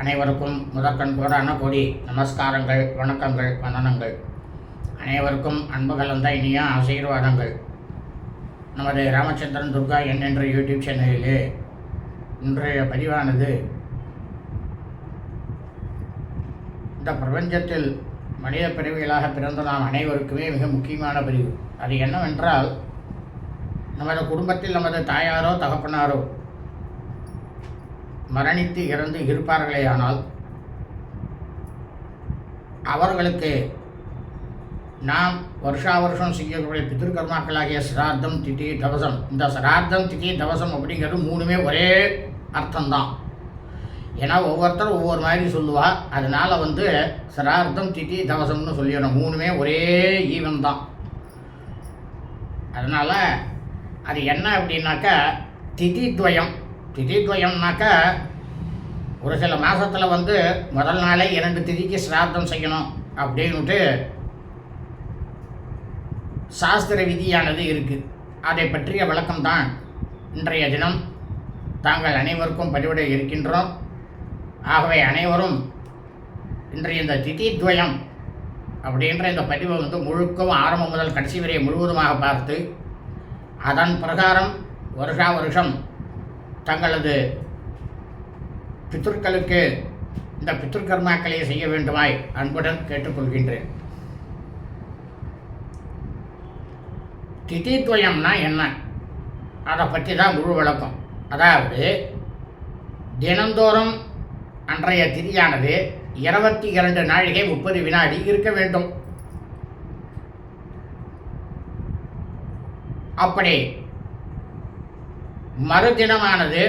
அனைவருக்கும் முதற்கண் கோடான கோடி நமஸ்காரங்கள் வணக்கங்கள் வந்தனங்கள். அனைவருக்கும் அன்பு கலந்த இனிய ஆசீர்வாதங்கள். நமது ராமச்சந்திரன் துர்கா என் என்ற யூடியூப் சேனலிலே இன்றைய பதிவானது இந்த பிரபஞ்சத்தில் மனித பிறவிகளாக பிறந்த நாம் அனைவருக்குமே மிக முக்கியமான பதிவு. அது என்னவென்றால் நமது குடும்பத்தில் நமது தாயாரோ தகப்பனாரோ மரணித்து இறந்து இருப்பார்களேயானால் அவர்களுக்கு நாம் வருஷா வருஷம் செய்யக்கூடிய பித்திருக்கர்மாக்களாகிய சிரார்த்தம் திதி தவசம். இந்த சிரார்த்தம் திதி தவசம் அப்படிங்கிறது மூணுமே ஒரே அர்த்தம்தான். ஏன்னா ஒவ்வொருத்தரும் ஒவ்வொரு மாதிரி சொல்லுவா. அதனால் வந்து சிரார்த்தம் திதி தவசம்னு சொல்லிடணும். மூணுமே ஒரே ஈவன் தான் அதனால் அது என்ன அப்படின்னாக்கா திதித்வயம் திதித்வயம்னாக்கா ஒரு சில மாதத்தில் வந்து முதல் நாளே இரண்டு திதிக்கு சிரார்த்தம் செய்யணும் அப்படின்ட்டு சாஸ்திர விதியானது இருக்குது அதை பற்றிய விளக்கம்தான் இன்றைய தினம் தாங்கள் அனைவருக்கும் பதிவிட இருக்கின்றோம். ஆகவே அனைவரும் இன்றைய இந்த திதித்வயம் அப்படின்ற இந்த பதிவை வந்து முழுக்கவும் ஆரம்பம் முதல் கடைசி வரை முழுவதுமாக பார்த்து அதன் பிரகாரம் வருஷா வருஷம் தங்களது பித்தர்களுக்கு இந்த பித்திருக்கர்மாக்களை செய்ய வேண்டுமாய் அன்புடன் கேட்டுக்கொள்கின்றேன். திதித்வயம்னா என்ன? அதை பற்றி தான் முழு விளக்கம். அதாவது தினந்தோறும் அன்றைய திதியானது இருபத்தி இரண்டு நாழிகை முப்பது வினாடி இருக்க வேண்டும். அப்படி மறுதினமானது.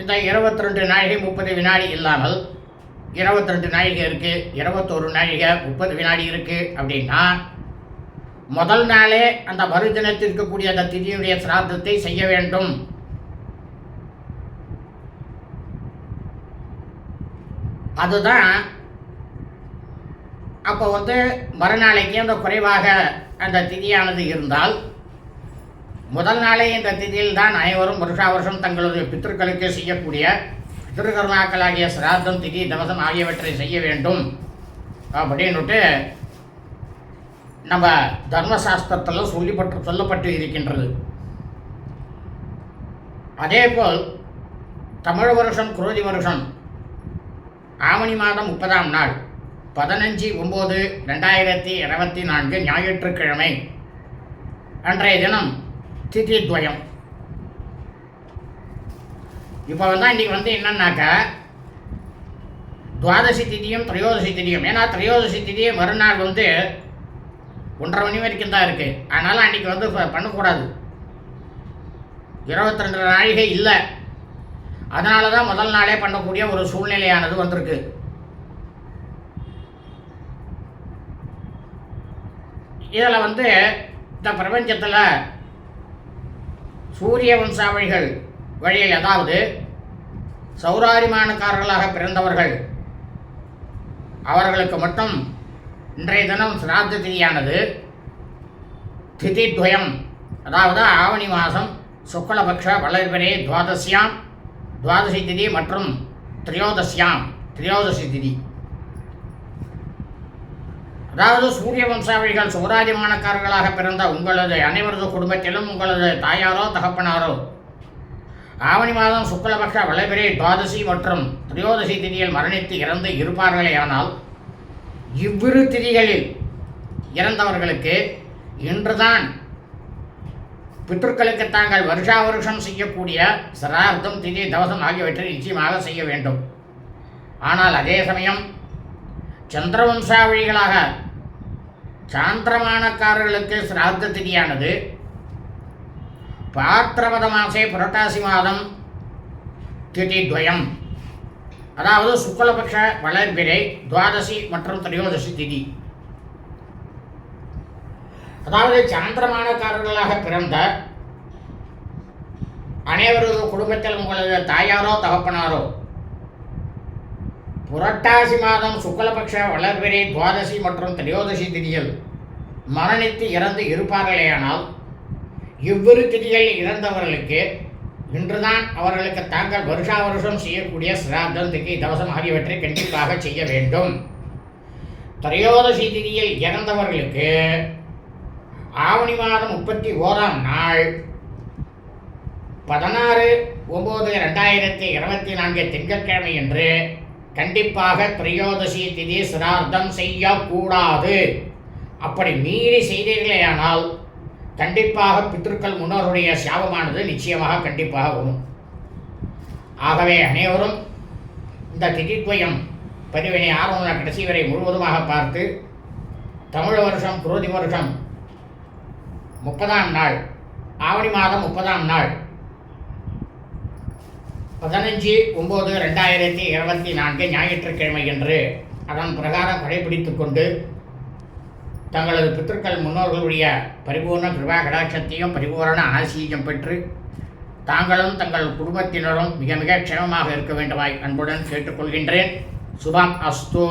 இந்த இருபத்தி ரெண்டு நாழிகை முப்பது வினாடி இல்லாமல் இருபத்தி ரெண்டு நாழிகை இருக்குது இருபத்தோரு நாழிகை முப்பது வினாடி இருக்குது அப்படின்னா முதல் நாளே அந்த மறுதினத்தில் இருக்கக்கூடிய அந்த திதியுடைய சிராதத்தை செய்ய வேண்டும். அதுதான் அப்போ வந்து மறுநாளைக்கு அந்த குறைவாக அந்த திதியானது இருந்தால் முதல் நாளே இந்த திதியில் தான் அனைவரும் வருஷா வருஷம் தங்களது பித்திருக்களுக்கு செய்யக்கூடிய பித்திருக்கர்மாக்களாகிய சிராத்தம் திதி தவசம் ஆகியவற்றை செய்ய வேண்டும். அப்படின்னுட்டு நம்ம தர்மசாஸ்திரத்தில் சொல்லிப்பட்டு சொல்லப்பட்டு இருக்கின்றது. அதேபோல் தமிழ் வருஷம் குரோதி வருஷம் ஆவணி மாதம் முப்பதாம் நாள் பதினஞ்சு ஒம்பது ரெண்டாயிரத்தி இருபத்தி நான்கு ஞாயிற்றுக்கிழமை. அன்றைய தினம் திதித்வயம். இப்போ வந்து இன்றைக்கி வந்து என்னன்னாக்கா துவாதசி திதியும் திரையோதசி திதியும். ஏன்னா திரையோதசி திதியும் மறுநாள் வந்து ஒன்றரை மணி வரைக்கும் தான் இருக்குது அதனால் அன்றைக்கி வந்து பண்ணக்கூடாது. இருபத்தி ரெண்டு நாழிகை இல்லை. அதனால தான் முதல் நாளே பண்ணக்கூடிய ஒரு சூழ்நிலையானது வந்திருக்கு. இதில் வந்து இந்த பிரபஞ்சத்தில் சூரிய வம்சாவளிகள் வழியில் அதாவது சௌராரிமானக்காரர்களாக பிறந்தவர்கள் அவர்களுக்கு மட்டும் இன்றைய தினம் சிராத்த திதியானது. திதித்வயம் அதாவது ஆவணி மாதம் சுக்லபக்ஷ வளர்பிரே துவாதசியாம் துவாதசி திதி மற்றும் திரியோதசியாம் திரியோதசி திதி. அதாவது சூரிய வம்சாவளிகள் சௌராதிமானக்காரர்களாக பிறந்த உங்களது அனைவரது குடும்பத்திலும் உங்களது தாயாரோ தகப்பனாரோ. ஆவணி மாதம் சுக்லபக்ஷ வளபிரை துவாதசி மற்றும் திரியோதசி திதியில் மரணித்து இறந்து இருப்பார்களேயானால் இவ்விரு திதிகளில் இறந்தவர்களுக்கு இன்றுதான் பிற்றுக்களுக்கு தாங்கள் வருஷா வருஷம் செய்யக்கூடிய சிரார்த்தம் திதி தவசம் ஆகியவற்றை நிச்சயமாக செய்ய வேண்டும். ஆனால் அதே சமயம் சந்திரவம்சாவழிகளாக சாந்திரமானக்காரர்களுக்கு சிராத்த திதியானது. பாத்திரபத மாசே புரட்டாசி மாதம் திதி துவயம் அதாவது சுக்லபக்ஷ வளர்பிறை துவாதசி மற்றும் திரையோதசி திதி. அதாவது சாந்திரமானக்காரர்களாக பிறந்த அனைவரது குடும்பத்தில் உங்களது தாயாரோ தகப்பனாரோ புரட்டாசி மாதம் சுக்லபக்ஷ வளர்பிறை துவாதசி மற்றும் திரையோதசி திதிகள் மரணித்து இறந்து இருப்பார்களேயானால் இவ்விரு திதிகள் இறந்தவர்களுக்கு இன்றுதான் அவர்களுக்கு தாங்கள் வருஷா வருஷம் செய்யக்கூடிய சிராத்தம் திதி தவசம் ஆகியவற்றை கண்டிப்பாக செய்ய வேண்டும். திரையோதசி திதியில் இறந்தவர்களுக்கு ஆவணி மாதம் முப்பத்தி ஓராம் நாள் பதினாறு ஒம்பது ரெண்டாயிரத்தி இருபத்தி நான்கு திங்கட்கிழமை என்று கண்டிப்பாக திரையோதசி திதி சிரார்த்தம் செய்யக்கூடாது. அப்படி மீறி செய்தீர்களேயானால் கண்டிப்பாக பித்திருக்கள் முன்னோருடைய சாபமானது நிச்சயமாக கண்டிப்பாக வரும். ஆகவே அனைவரும் இந்த திதித்வயம் பதிவினை ஆர்வமுள்ள கடைசி வரை முழுவதுமாக பார்த்து தமிழ் வருஷம் குரோதி வருஷம் முப்பதாம் நாள் ஆவணி மாதம் முப்பதாம் நாள் பதினஞ்சு ஒம்பது ரெண்டாயிரத்தி இருபத்தி நான்கு ஞாயிற்றுக்கிழமை என்று அதன் பிரகாரம் கடைபிடித்து கொண்டு தங்களது பித்தர்கள் முன்னோர்களுடைய பரிபூர்ண கிருபா கடாட்சத்தையும் பரிபூரண ஆசியையும் பெற்று தாங்களும் தங்கள் குடும்பத்தினரும் மிக மிக க்ஷேமமாக இருக்க வேண்டுமாய் அன்புடன் கேட்டுக்கொள்கின்றேன். சுபம் அஸ்து.